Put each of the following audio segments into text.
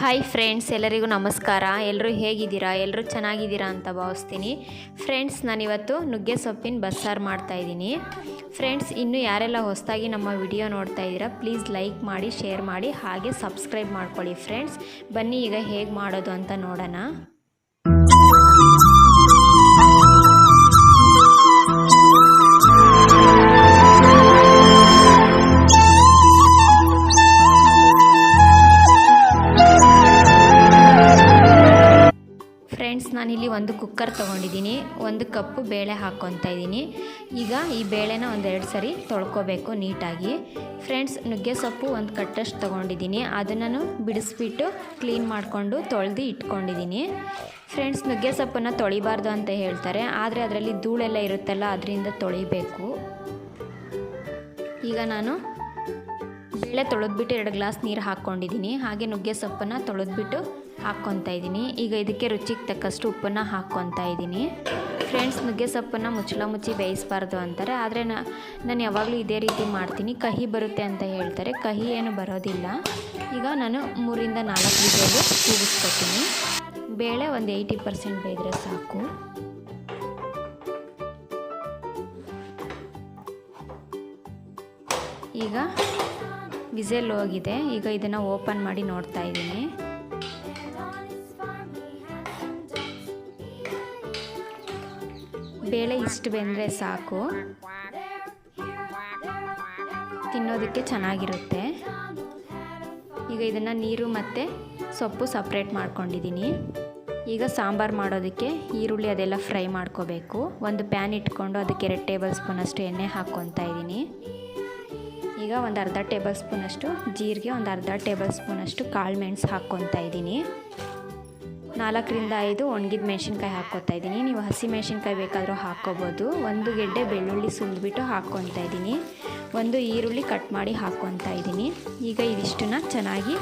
Hi friends ಎಲ್ಲರಿಗೂ ನಮಸ್ಕಾರ. ಎಲ್ಲರೂ ಹೇಗಿದ್ದೀರಾ? ಎಲ್ಲರೂ ಚೆನ್ನಾಗಿದ್ದೀರಾ ಅಂತ ಭಾವಿಸ್ತೀನಿ. ಫ್ರೆಂಡ್ಸ್ ನಾನಿವತ್ತು ನುಗ್ಗೆ ಸೊಪ್ಪಿನ ಬಸ್ಸಾರು ಮಾಡ್ತಾಯಿದ್ದೀನಿ ಫ್ರೆಂಡ್ಸ್ ಇನ್ನೂ ಯಾರೆಲ್ಲ ಹೊಸದಾಗಿ ನಮ್ಮ ವಿಡಿಯೋ ನೋಡ್ತಾ ಇದ್ದೀರಾ ಪ್ಲೀಸ್ ಲೈಕ್ ಮಾಡಿ ಶೇರ್ ಮಾಡಿ, ಹಾಗೆ ಸಬ್ಸ್ಕ್ರೈಬ್ ಮಾಡ್ಕೊಳ್ಳಿ ಫ್ರೆಂಡ್ಸ್ ಬನ್ನಿ ಈಗ ಹೇಗೆ ಮಾಡೋದು ಅಂತ ನೋಡೋಣ. ಕುಕ್ಕರ್ ತೊಗೊಂಡಿದ್ದೀನಿ. ಒಂದು ಕಪ್ಪು ಬೇಳೆ ಹಾಕ್ಕೊತಾ ಇದ್ದೀನಿ. ಈಗ ಈ ಬೇಳೆನ ಒಂದೆರಡು ಸರಿ ತೊಳ್ಕೊಬೇಕು ನೀಟಾಗಿ. ಫ್ರೆಂಡ್ಸ್ ನುಗ್ಗೆ ಸೊಪ್ಪು ಒಂದು ಕಟ್ಟಷ್ಟು ತೊಗೊಂಡಿದ್ದೀನಿ. ಅದನ್ನು ಬಿಡಿಸ್ಬಿಟ್ಟು ಕ್ಲೀನ್ ಮಾಡಿಕೊಂಡು ತೊಳೆದು ಇಟ್ಕೊಂಡಿದ್ದೀನಿ. ಫ್ರೆಂಡ್ಸ್ ನುಗ್ಗೆ ಸೊಪ್ಪನ್ನು ತೊಳಿಬಾರ್ದು ಅಂತ ಹೇಳ್ತಾರೆ. ಆದರೆ ಅದರಲ್ಲಿ ಧೂಳೆಲ್ಲ ಇರುತ್ತಲ್ಲ, ಅದರಿಂದ ತೊಳಿಬೇಕು. ಈಗ ನಾನು ಬೇಳೆ ತೊಳೆದ್ಬಿಟ್ಟು ಎರಡು ಗ್ಲಾಸ್ ನೀರು ಹಾಕ್ಕೊಂಡಿದ್ದೀನಿ. ಹಾಗೆ ನುಗ್ಗೆ ಸೊಪ್ಪನ್ನು ತೊಳೆದ್ಬಿಟ್ಟು ಹಾಕ್ಕೊತಾ ಇದ್ದೀನಿ. ಈಗ ಇದಕ್ಕೆ ರುಚಿಗೆ ತಕ್ಕಷ್ಟು ಉಪ್ಪನ್ನು ಹಾಕ್ಕೊತಾ ಇದ್ದೀನಿ. ಫ್ರೆಂಡ್ಸ್, ನುಗ್ಗೆ ಸೊಪ್ಪನ್ನು ಮುಚ್ಚಳ ಮುಚ್ಚಿ ಬೇಯಿಸಬಾರ್ದು ಅಂತಾರೆ. ಆದರೆ ನಾನು ಯಾವಾಗಲೂ ಇದೇ ರೀತಿ ಮಾಡ್ತೀನಿ. ಕಹಿ ಬರುತ್ತೆ ಅಂತ ಹೇಳ್ತಾರೆ. ಕಹಿ ಏನು ಬರೋದಿಲ್ಲ. ಈಗ ನಾನು ಮೂರಿಂದ ನಾಲ್ಕು ವಿಜಲು ಕೂಗಿಸ್ಕೊತೀನಿ ಬೇಳೆ ಒಂದು ಏಯ್ಟಿ ಪರ್ಸೆಂಟ್ ಬೇಯ್ದರೆ ಸಾಕು. ಈಗ ವಿಸೆಲ್ ಹೋಗಿದೆ. ಈಗ ಇದನ್ನು ಓಪನ್ ಮಾಡಿ ನೋಡ್ತಾ ಇದ್ದೀನಿ. ಬೇಳೆ ಇಷ್ಟು ಬೆಂದರೆ ಸಾಕು. ತಿನ್ನೋದಕ್ಕೆ ಚೆನ್ನಾಗಿರುತ್ತೆ. ಈಗ ಇದನ್ನು ನೀರು ಮತ್ತು ಸೊಪ್ಪು ಸಪ್ರೇಟ್ ಮಾಡ್ಕೊಂಡಿದ್ದೀನಿ. ಈಗ ಸಾಂಬಾರು ಮಾಡೋದಕ್ಕೆ ಈರುಳ್ಳಿ ಅದೆಲ್ಲ ಫ್ರೈ ಮಾಡ್ಕೋಬೇಕು. ಒಂದು ಪ್ಯಾನ್ ಇಟ್ಕೊಂಡು ಅದಕ್ಕೆ ಎರಡು ಟೇಬಲ್ ಸ್ಪೂನಷ್ಟು ಎಣ್ಣೆ ಹಾಕ್ಕೊತಾ ಇದ್ದೀನಿ. ಈಗ ಒಂದು ಅರ್ಧ ಟೇಬಲ್ ಸ್ಪೂನಷ್ಟು ಜೀರಿಗೆ, ಒಂದು ಅರ್ಧ ಟೇಬಲ್ ಸ್ಪೂನಷ್ಟು ಕಾಳು ಮೆಣಸು ಹಾಕ್ಕೊತಾ ಇದ್ದೀನಿ. ನಾಲ್ಕರಿಂದ ಐದು ಒಣಗಿದ ಮೆಣಸಿನ್ಕಾಯಿ ಹಾಕ್ಕೊತಾ ಇದ್ದೀನಿ. ನೀವು ಹಸಿ ಮೆಣಸಿನ್ಕಾಯಿ ಬೇಕಾದರೂ ಹಾಕ್ಕೋಬೋದು. ಒಂದು ಗೆಡ್ಡೆ ಬೆಳ್ಳುಳ್ಳಿ ಸುಲಿದ್ಬಿಟ್ಟು ಹಾಕ್ಕೊತಾ ಇದ್ದೀನಿ. ಒಂದು ಈರುಳ್ಳಿ ಕಟ್ ಮಾಡಿ ಹಾಕ್ಕೊತಾ ಇದ್ದೀನಿ. ಈಗ ಇದಿಷ್ಟನ್ನ ಚೆನ್ನಾಗಿ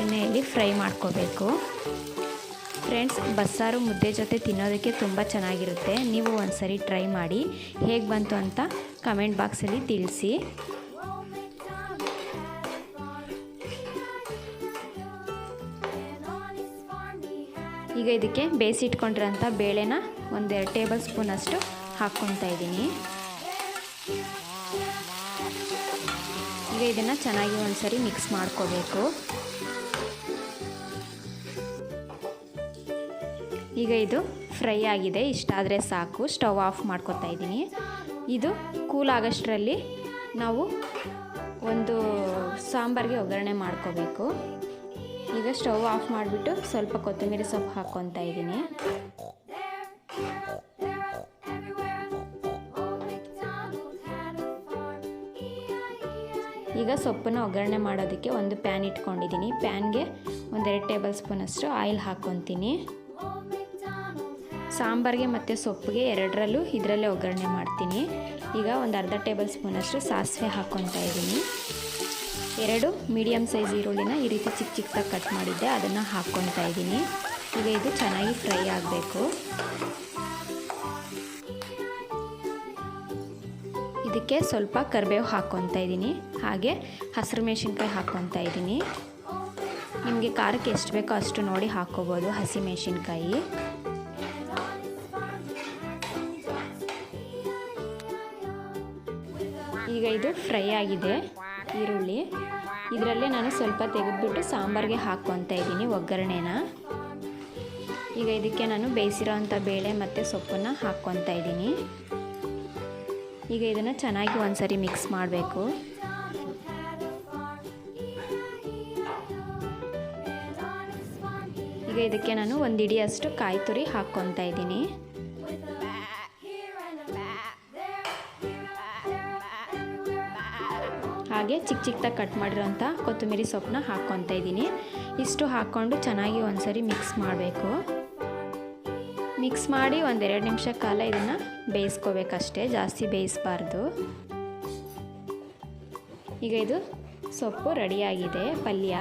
ಎಣ್ಣೆಯಲ್ಲಿ ಫ್ರೈ ಮಾಡ್ಕೋಬೇಕು. ಫ್ರೆಂಡ್ಸ್, ಬಸ್ಸಾರು ಮುದ್ದೆ ಜೊತೆ ತಿನ್ನೋದಕ್ಕೆ ತುಂಬ ಚೆನ್ನಾಗಿರುತ್ತೆ. ನೀವು ಒಂದು ಸರಿ ಟ್ರೈ ಮಾಡಿ. ಹೇಗೆ ಬಂತು ಅಂತ ಕಮೆಂಟ್ ಬಾಕ್ಸಲ್ಲಿ ತಿಳಿಸಿ. ಈಗ ಇದಕ್ಕೆ ಬೇಯಿಸಿಟ್ಕೊಂಡಿರೋಂಥ ಬೇಳೆನ ಒಂದೆರಡು ಟೇಬಲ್ ಸ್ಪೂನಷ್ಟು ಹಾಕ್ಕೊತಾ ಇದ್ದೀನಿ. ಈಗ ಇದನ್ನು ಚೆನ್ನಾಗಿ ಒಂದ್ಸರಿ ಮಿಕ್ಸ್ ಮಾಡ್ಕೋಬೇಕು. ಈಗ ಇದು ಫ್ರೈ ಆಗಿದೆ ಇಷ್ಟಾದರೆ ಸಾಕು. ಸ್ಟವ್ ಆಫ್ ಮಾಡ್ಕೊತಾ ಇದ್ದೀನಿ. ಇದು ಕೂಲ್ ಆಗೋಷ್ಟರಲ್ಲಿ ನಾವು ಒಂದು ಸಾಂಬಾರಿಗೆ ಒಗ್ಗರಣೆ ಮಾಡ್ಕೋಬೇಕು. ಈಗ ಸ್ಟವ್ ಆಫ್ ಮಾಡಿಬಿಟ್ಟು ಸ್ವಲ್ಪ ಕೊತ್ತಂಬರಿ ಸೊಪ್ಪು ಹಾಕ್ಕೊತಾ ಇದ್ದೀನಿ. ಈಗ ಸೊಪ್ಪನ್ನು ಒಗ್ಗರಣೆ ಮಾಡೋದಕ್ಕೆ ಒಂದು ಪ್ಯಾನ್ ಇಟ್ಕೊಂಡಿದ್ದೀನಿ. ಪ್ಯಾನ್ಗೆ ಒಂದೆರಡು ಟೇಬಲ್ ಸ್ಪೂನಷ್ಟು ಆಯಿಲ್ ಹಾಕ್ಕೊತೀನಿ. ಸಾಂಬಾರಿಗೆ ಮತ್ತು ಸೊಪ್ಪಿಗೆ ಎರಡರಲ್ಲೂ ಇದರಲ್ಲೇ ಒಗ್ಗರಣೆ ಮಾಡ್ತೀನಿ. ಈಗ ಒಂದು ಅರ್ಧ ಟೇಬಲ್ ಸ್ಪೂನಷ್ಟು ಸಾಸಿವೆ ಹಾಕ್ಕೊತಾ ಇದ್ದೀನಿ. ಎರಡು ಮೀಡಿಯಮ್ ಸೈಜ್ ಈರುಳ್ಳಿನ ಈ ರೀತಿ ಚಿಕ್ಕ ಚಿಕ್ಕದಾಗಿ ಕಟ್ ಮಾಡಿದ್ದೆ, ಅದನ್ನು ಹಾಕ್ಕೊತಾ ಇದ್ದೀನಿ. ಈಗ ಇದು ಚೆನ್ನಾಗಿ ಫ್ರೈ ಆಗಬೇಕು. ಇದಕ್ಕೆ ಸ್ವಲ್ಪ ಕರಿಬೇವು ಹಾಕ್ಕೊತಾ ಇದ್ದೀನಿ. ಹಾಗೆ ಹಸಿರು ಮೆಣಸಿನ್ಕಾಯಿ ಹಾಕ್ಕೊತಾ ಇದ್ದೀನಿ. ನಿಮಗೆ ಖಾರಕ್ಕೆ ಎಷ್ಟು ಬೇಕೋ ಅಷ್ಟು ನೋಡಿ ಹಾಕ್ಕೋಬೋದು ಹಸಿ ಮೆಣಸಿನ್ಕಾಯಿ. ಈಗ ಇದು ಫ್ರೈ ಆಗಿದೆ. ಈರುಳ್ಳಿ. ಇದರಲ್ಲೇ ನಾನು ಸ್ವಲ್ಪ ತೆಗೆದುಬಿಟ್ಟು ಸಾಂಬಾರಿಗೆ ಹಾಕ್ಕೊತಾ ಇದ್ದೀನಿ ಒಗ್ಗರಣೆನ. ಈಗ ಇದಕ್ಕೆ ನಾನು ಬೇಯಿಸಿರೋವಂಥ ಬೇಳೆ ಮತ್ತು ಸೊಪ್ಪನ್ನು ಹಾಕ್ಕೊತಾ ಇದ್ದೀನಿ. ಈಗ ಇದನ್ನು ಚೆನ್ನಾಗಿ ಒಂದ್ಸರಿ ಮಿಕ್ಸ್ ಮಾಡಬೇಕು. ಈಗ ಇದಕ್ಕೆ ನಾನು ಒಂದು ಇಡಿಯಷ್ಟು ಕಾಯಿ ತುರಿ ಹಾಕ್ಕೊತಾ ಇದ್ದೀನಿ. ಹಾಗೆ ಚಿಕ್ಕ ಚಿಕ್ಕದಾಗಿ ಕಟ್ ಮಾಡಿರೋಂಥ ಕೊತ್ತಂಬರಿ ಸೊಪ್ಪನ್ನ ಹಾಕ್ಕೊತಾ ಇದ್ದೀನಿ. ಇಷ್ಟು ಹಾಕ್ಕೊಂಡು ಚೆನ್ನಾಗಿ ಒಂದ್ಸರಿ ಮಿಕ್ಸ್ ಮಾಡಬೇಕು. ಮಿಕ್ಸ್ ಮಾಡಿ ಒಂದೆರಡು ನಿಮಿಷ ಕಾಲ ಇದನ್ನು ಬೇಯಿಸ್ಕೋಬೇಕಷ್ಟೇ, ಜಾಸ್ತಿ ಬೇಯಿಸಬಾರ್ದು. ಈಗ ಇದು ಸೊಪ್ಪು ರೆಡಿಯಾಗಿದೆ, ಪಲ್ಯ.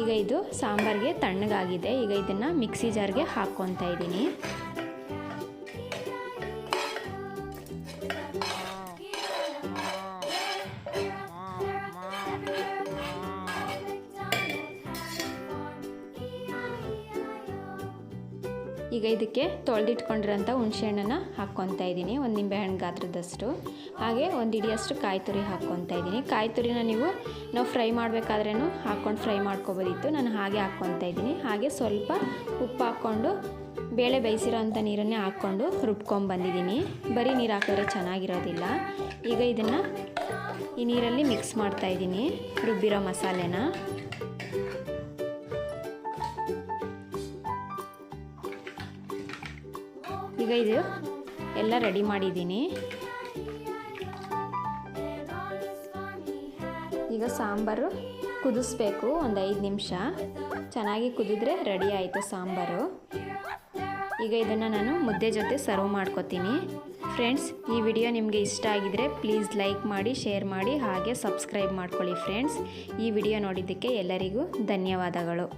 ಈಗ ಇದು ಸಾಂಬಾರಿಗೆ ತಣ್ಣಗಾಗಿದೆ. ಈಗ ಇದನ್ನು ಮಿಕ್ಸಿ ಜಾರ್ಗೆ ಹಾಕ್ಕೊತಾ ಇದ್ದೀನಿ. ಈಗ ಇದಕ್ಕೆ ತೊಳೆದಿಟ್ಕೊಂಡಿರೋಂಥ ಹುಣಸೆಹಣ್ಣನ್ನು ಹಾಕ್ಕೊತಾ ಇದ್ದೀನಿ. ಒಂದು ನಿಂಬೆಹಣ್ಣು ಗಾತ್ರದಷ್ಟು. ಹಾಗೆ ಒಂದು ಇಡಿಯಷ್ಟು ಕಾಯಿ ತುರಿ ಹಾಕ್ಕೊತಾ ಇದ್ದೀನಿ. ಕಾಯಿ ತುರಿನ ನೀವು ನಾವು ಫ್ರೈ ಮಾಡಬೇಕಾದ್ರೂ ಹಾಕ್ಕೊಂಡು ಫ್ರೈ ಮಾಡ್ಕೊಬೋದಿತ್ತು. ನಾನು ಹಾಗೆ ಹಾಕ್ಕೊತಾ ಇದ್ದೀನಿ. ಹಾಗೆ ಸ್ವಲ್ಪ ಉಪ್ಪು ಹಾಕ್ಕೊಂಡು ಬೇಳೆ ಬೇಯಿಸಿರೋ ಅಂಥ ನೀರನ್ನೇ ಹಾಕ್ಕೊಂಡು ರುಬ್ಕೊಂಬಂದಿದ್ದೀನಿ ಬರೀ ನೀರು ಹಾಕಿದ್ರೆ ಚೆನ್ನಾಗಿರೋದಿಲ್ಲ. ಈಗ ಇದನ್ನು ಈ ನೀರಲ್ಲಿ ಮಿಕ್ಸ್ ಮಾಡ್ತಾ ಇದ್ದೀನಿ. ರುಬ್ಬಿರೋ ಮಸಾಲೆನ. ಈಗ ಇದು ಎಲ್ಲ ರೆಡಿ ಮಾಡಿದ್ದೀನಿ. ಈಗ ಸಾಂಬಾರು ಕುದಿಸ್ಬೇಕು ಒಂದು ಐದು ನಿಮಿಷ. ಚೆನ್ನಾಗಿ ಕುದಿದ್ರೆ ರೆಡಿ ಆಯಿತು ಸಾಂಬಾರು. ಈಗ ಇದನ್ನು ನಾನು ಮುದ್ದೆ ಜೊತೆ ಸರ್ವ್ ಮಾಡ್ಕೊತೀನಿ. ಫ್ರೆಂಡ್ಸ್ ಈ ವಿಡಿಯೋ ನಿಮಗೆ ಇಷ್ಟ ಆಗಿದರೆ ಪ್ಲೀಸ್ ಲೈಕ್ ಮಾಡಿ ಶೇರ್ ಮಾಡಿ, ಹಾಗೆ ಸಬ್ಸ್ಕ್ರೈಬ್ ಮಾಡ್ಕೊಳ್ಳಿ ಫ್ರೆಂಡ್ಸ್ ಈ ವಿಡಿಯೋ ನೋಡಿದ್ದಕ್ಕೆ ಎಲ್ಲರಿಗೂ ಧನ್ಯವಾದಗಳು.